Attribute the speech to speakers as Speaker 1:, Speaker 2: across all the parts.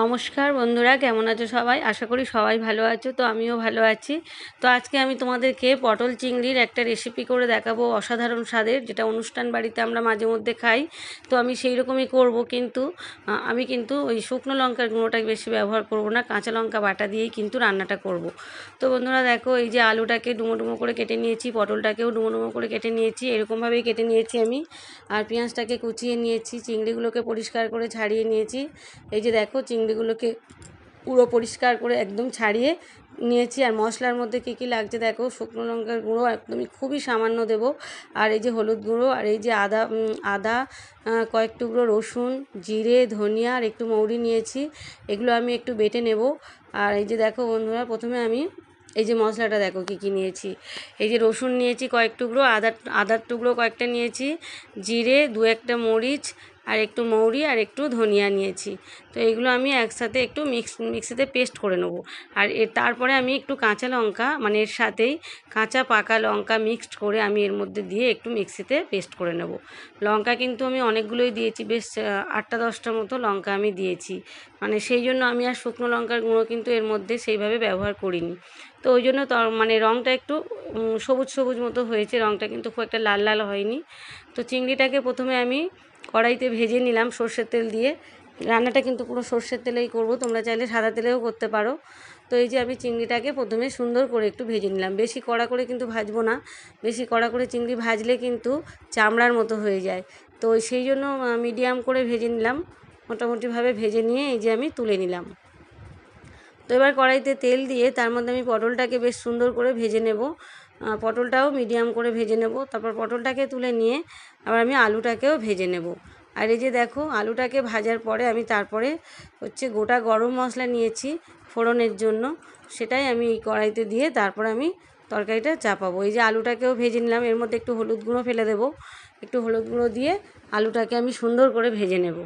Speaker 1: নমস্কার বন্ধুরা, কেমন আছো সবাই? আশা করি সবাই ভালো আছো, তো আমিও ভালো আছি। তো আজকে আমি তোমাদেরকে পটল চিংড়ির একটা রেসিপি করে দেখাবো অসাধারণ স্বাদের, যেটা অনুষ্ঠান বাড়িতে আমরা মাঝে মধ্যে খাই। তো আমি সেই রকমই করব কিন্তু আমি কিন্তু ওই শুকনো লঙ্কার গুঁড়োটা বেশি ব্যবহার করব না, কাঁচা লঙ্কা বাটা দিয়েই কিন্তু রান্নাটা করব। তো বন্ধুরা দেখো, এই যে আলুটাকে ডুমো ডুমো করে কেটে নিয়েছি, পটলটাকেও ডুমো ডুমো করে কেটে নিয়েছি, এরকমভাবেই কেটে নিয়েছি আমি। আর পেঁয়াজটাকে কুচিয়ে নিয়েছি, চিংড়িগুলোকে পরিষ্কার করে ছাড়িয়ে নিয়েছি। এই যে দেখো চিংড়িগুলোকে পুরো পরিষ্কার করে একদম ছাড়িয়ে নিয়েছি। আর মশলার মধ্যে কী কী লাগছে দেখো, শুকনো লঙ্কার গুঁড়ো একদমই খুবই সামান্য দেবো। আর এই যে হলুদ গুঁড়ো, আর এই যে আদা আদা কয়েক টুকরো রসুন, জিরে, ধনিয়া আর একটু মৌরি নিয়েছি। এগুলো আমি একটু বেটে নেব। আর এই যে দেখো বন্ধুরা, প্রথমে আমি এই যে মশলাটা দেখো কী কী নিয়েছি। এই যে রসুন নিয়েছি কয়েক টুকরো, আদার আদার টুকরো কয়েকটা নিয়েছি, জিরে, দু একটা মরিচ আর একটু মৌরি আর একটু ধনিয়া নিয়েছি। তো এগুলো আমি একসাথে একটু মিক্স মিক্সিতে পেস্ট করে নেব। আর এর তারপরে আমি একটু কাঁচা লঙ্কা মানে এর সাথেই কাঁচা পাকা লঙ্কা মিক্সড করে আমি এর মধ্যে দিয়ে একটু মিক্সিতে পেস্ট করে নেব। লঙ্কা কিন্তু আমি অনেকগুলোই দিয়েছি, বেশ আটটা দশটা মতো লঙ্কা আমি দিয়েছি। মানে সেই জন্য আমি আর শুকনো লঙ্কার গুঁড়ো কিন্তু এর মধ্যে সেইভাবে ব্যবহার করিনি। তো ওই জন্য মানে রঙটা একটু সবুজ সবুজ মতো হয়েছে। রঙটা কিন্তু খুব একটা লাল লাল হয়নি। তো চিংড়িটাকে প্রথমে আমি কড়াইতে ভেজে নিলাম সর্ষের তেল দিয়ে। রান্নাটা কিন্তু পুরো সর্ষের তেলেই করব, তোমরা চাইলে সাদা তেলেও করতে পারো। তো এই যে আমি চিংড়িটাকে প্রথমে সুন্দর করে একটু ভেজে নিলাম। বেশি কড়া করে কিন্তু ভাজবো না, বেশি কড়া করে চিংড়ি ভাজলে কিন্তু চামড়ার মতো হয়ে যায়। তো সেই জন্য মিডিয়াম করে ভেজে নিলাম, মোটামুটিভাবে ভেজে নিয়ে এই যে আমি তুলে নিলাম। তো এবার কড়াইতে তেল দিয়ে তার মধ্যে আমি পটলটাকে বেশ সুন্দর করে ভেজে নেব। পটলটাও মিডিয়াম করে ভেজে নেব। তারপর পটলটাকে তুলে নিয়ে আবার আমি আলুটাকেও ভেজে নেব। আর এই যে দেখো, আলুটাকে ভাজার পরে আমি তারপরে হচ্ছে গোটা গরম মশলা নিয়েছি ফোড়নের জন্য। সেটাই আমি এই কড়াইতে দিয়ে তারপর আমি তরকারিটা চাপাবো। এই যে আলুটাকেও ভেজে নিলাম, এর মধ্যে একটু হলুদ গুঁড়ো ফেলে দেবো। একটু হলুদ গুঁড়ো দিয়ে আলুটাকে আমি সুন্দর করে ভেজে নেব।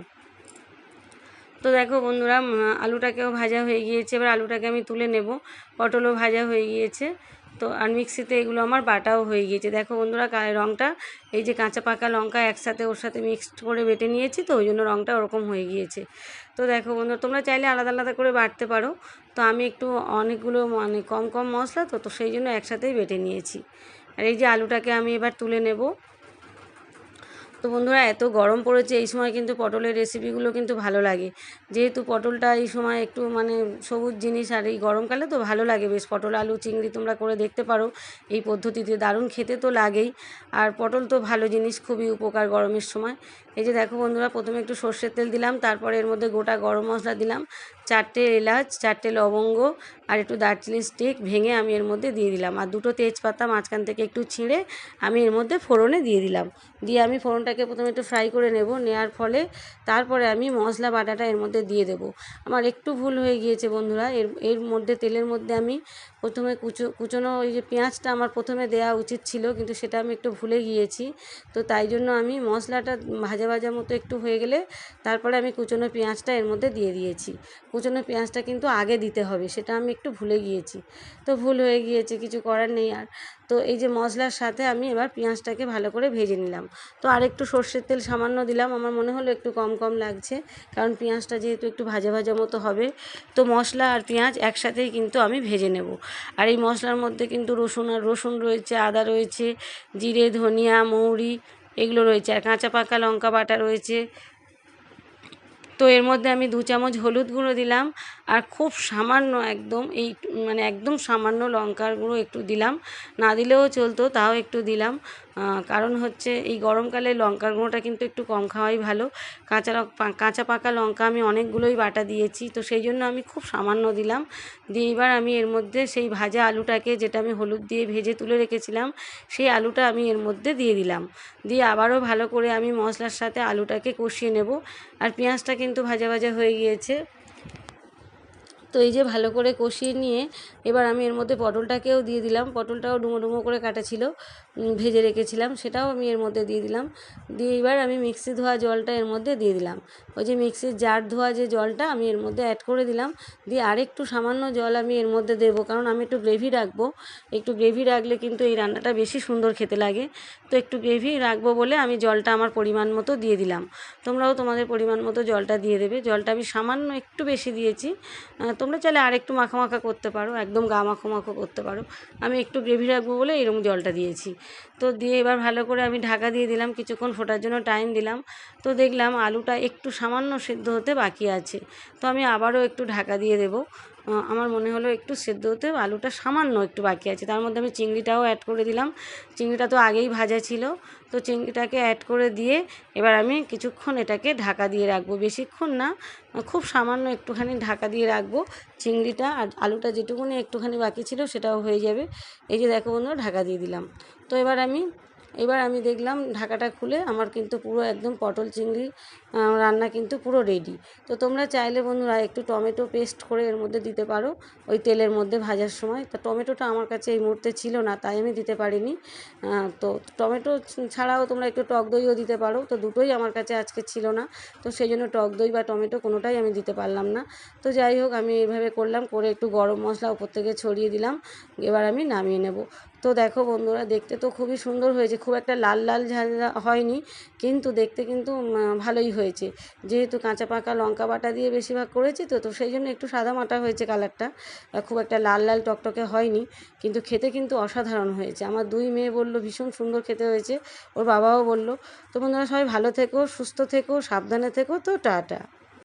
Speaker 1: তো দেখো বন্ধুরা আলুটাকেও ভাজা হয়ে গিয়েছে। এবার আলুটাকে আমি তুলে নেব। পটলও ভাজা হয়ে গিয়েছে। তো আর মিক্সিতে এগুলো আমার বাটাও হয়ে গিয়েছে। দেখো বন্ধুরা রঙটা এই যে কাঁচা পাকা লঙ্কা একসাথে ওর সাথে মিক্সড করে বেটে নিয়েছি, তো ওই জন্য রঙটা ওরকম হয়ে গিয়েছে। তো দেখো বন্ধুরা, তোমরা চাইলে আলাদা আলাদা করে বাটতে পারো। তো আমি একটু অনেকগুলো মানে কম কম মশলা, তো তো সেই জন্য একসাথেই বেটে নিয়েছি। আর এই যে আলুটাকে আমি এবার তুলে নেব। তো বন্ধুরা, এত গরম পড়েছে, এই সময় কিন্তু পটলের রেসিপিগুলো কিন্তু ভালো লাগে। যেহেতু পটলটা এই সময় একটু মানে সবুজ জিনিস, আর এই গরমকালে তো ভালো লাগে বেশ। পটল, আলু, চিংড়ি তোমরা করে দেখতে পারো, এই পদ্ধতিতে দারুণ খেতে তো লাগেই। আর পটল তো ভালো জিনিস, খুবই উপকার গরমের সময়। এই যে দেখো বন্ধুরা, প্রথমে একটু সর্ষের তেল দিলাম, তারপরে এর মধ্যে গোটা গরম মশলা দিলাম। চারটে এলাচ, চারটে লবঙ্গ আর একটু দারচিনি স্টিক ভেঙে আমি এর মধ্যে দিয়ে দিলাম। আর দুটো তেজপাতা মাঝখান থেকে একটু ছিঁড়ে আমি এর মধ্যে ফোড়নে দিয়ে দিলাম। দিয়ে আমি ফোড়নটাকে প্রথমে একটু ফ্রাই করে নেব। নেওয়ার ফলে তারপরে আমি মশলা বাটাটা এর মধ্যে দিয়ে দেবো। আমার একটু ভুল হয়ে গিয়েছে বন্ধুরা। এর এর মধ্যে, তেলের মধ্যে আমি প্রথমে কুচো, কুচোনো ওই যে পেঁয়াজটা আমার প্রথমে দেওয়া উচিত ছিল, কিন্তু সেটা আমি একটু ভুলে গিয়েছি। তো তাই জন্য আমি মশলাটা ভাজা ভাজা মতো একটু হয়ে গেলে তারপরে আমি কুচোনো পেঁয়াজটা এর মধ্যে দিয়ে দিয়েছি। কুচোনো পেঁয়াজটা কিন্তু আগে দিতে হবে, সেটা আমি একটু ভুলে গিয়েছি। তো ভুল হয়ে গিয়েছে, কিছু করার নেই আর। তো এই যে মশলার সাথে আমি এবার পেঁয়াজটাকে ভালো করে ভেজে নিলাম। তো আর একটু সর্ষের তেল সামান্য দিলাম, আমার মনে হলো একটু কম কম লাগছে, কারণ পেঁয়াজটা যেহেতু একটু ভাজা ভাজা মতো হবে, তো মশলা আর পেঁয়াজ একসাথেই কিন্তু আমি ভেজে নেব। আর এই মশলার মধ্যে কিন্তু রসুন আর রসুন রয়েছে, আদা রয়েছে, জিরে, ধনিয়া, মৌরি, এগুলো রয়েছে। আর কাঁচা পাকা লঙ্কা বাটা রয়েছে তো এর মধ্যে আমি দু চামচ হলুদ গুঁড়ো দিলাম। আর খুব সামান্য একদম এই মানে একদম সামান্য লঙ্কার গুঁড়ো একটু দিলাম। না দিলেও চলতো, তাও একটু দিলাম। কারণ হচ্ছে এই গরমকালে লঙ্কার গুঁড়োটা কিন্তু একটু কম খাওয়াই ভালো। কাঁচা কাঁচা পাকা লঙ্কা আমি অনেকগুলোই বাটা দিয়েছি, তো সেই জন্য আমি খুব সামান্য দিলাম। দিয়ে এবার আমি এর মধ্যে সেই ভাজা আলুটাকে যেটা আমি হলুদ দিয়ে ভেজে তুলে রেখেছিলাম, সেই আলুটা আমি এর মধ্যে দিয়ে দিলাম। দিয়ে আবারও ভালো করে আমি মশলার সাথে আলুটাকে কষিয়ে নেব। আর পেঁয়াজটা কিন্তু ভাজা ভাজা হয়ে গিয়েছে। তো এই যে ভালো করে কষিয়ে নিয়ে এবার আমি এর মধ্যে পটলটাকেও দিয়ে দিলাম। পটলটাও ডুমো ডুমো করে কাটা ছিল ভেজে রেখেছিলাম সেটাও আমি এর মধ্যে দিয়ে দিলাম। দিয়ে এবার আমি মিক্সি ধোয়া জলটা এর মধ্যে দিয়ে দিলাম। ওই যে মিক্সির জার ধোয়া যে জলটা আমি এর মধ্যে অ্যাড করে দিলাম। দিয়ে আরেকটু সামান্য জল আমি এর মধ্যে দেবো কারণ আমি একটু গ্রেভি রাখব। একটু গ্রেভি রাখলে কিন্তু এই রান্নাটা বেশি সুন্দর খেতে লাগে। তো একটু গ্রেভি রাখব বলে আমি জলটা আমার পরিমাণ মতো দিয়ে দিলাম। তোমরাও তোমাদের পরিমাণ মতো জলটা দিয়ে দেবে। জলটা আমি সামান্য একটু বেশি দিয়েছি। আহ, তোমরা চাইলে আর একটু মাখা করতে পারো, একদম গা মাখো করতে পারো। আমি একটু গ্রেভি রাখব বলে এরকম জলটা দিয়েছি। তো দিয়ে এবার ভালো করে আমি ঢাকা দিয়ে দিলাম, কিছুক্ষণ ফোটার জন্য টাইম দিলাম। তো দেখলাম আলুটা একটু সামান্য সিদ্ধ হতে বাকি আছে। তো আমি আবারও একটু ঢাকা দিয়ে দেবো। আমার মনে হলো একটু সেদ্ধ হতে আলুটা সামান্য একটু বাকি আছে। তার মধ্যে আমি চিংড়িটাও অ্যাড করে দিলাম। চিংড়িটা তো আগেই ভাজা ছিল। তো চিংড়িটাকে অ্যাড করে দিয়ে এবার আমি কিছুক্ষণ এটাকে ঢাকা দিয়ে রাখব। বেশিক্ষণ না, খুব সামান্য একটুখানি ঢাকা দিয়ে রাখব চিংড়িটা। আর আলুটা যেটুকুনি একটুখানি বাকি ছিল সেটাও হয়ে যাবে। এই যে দেখো বন্ধুরা, ঢাকা দিয়ে দিলাম। তো এবার আমি এবার আমি দেখলাম ঢাকাটা খুলে আমার কিন্তু পুরো একদম পটল চিংড়ি রান্না কিন্তু পুরো রেডি তো তোমরা চাইলে বন্ধুরা একটু টমেটো পেস্ট করে এর মধ্যে দিতে পারো, ওই তেলের মধ্যে ভাজার সময়। তা টমেটোটা আমার কাছে এই মুহূর্তে ছিল না, তাই আমি দিতে পারিনি। তো টমেটো ছাড়াও তোমরা একটু টক দইও দিতে পারো, তো দুটোই আমার কাছে আজকে ছিল না। তো সেই জন্য টক দই বা টমেটো কোনোটাই আমি দিতে পারলাম না। তো যাই হোক, আমি এইভাবে করলাম, করে একটু গরম মশলা উপর থেকে ছড়িয়ে দিলাম, এবার আমি নামিয়ে নেব। তো দেখো বন্ধুরা, দেখতে তো খুবই সুন্দর হয়েছে খুব একটা লাল লাল ঝাল হয়নি, কিন্তু দেখতে কিন্তু ভালোই হয়েছে। যেহেতু কাঁচা পাকা লঙ্কা বাটা দিয়ে বেশিরভাগ করেছি তো তো সেই জন্য একটু সাদা মাটা হয়েছে কালারটা। খুব একটা লাল লাল টকটকে হয়নি, কিন্তু খেতে কিন্তু অসাধারণ হয়েছে। আমার দুই মেয়ে বলল, ভীষণ সুন্দর খেতে হয়েছে। ওর বাবাও বলল, তো বন্ধুরা সবাই ভালো থেকো, সুস্থ থেকো, সাবধানে থেকো, তো টাটা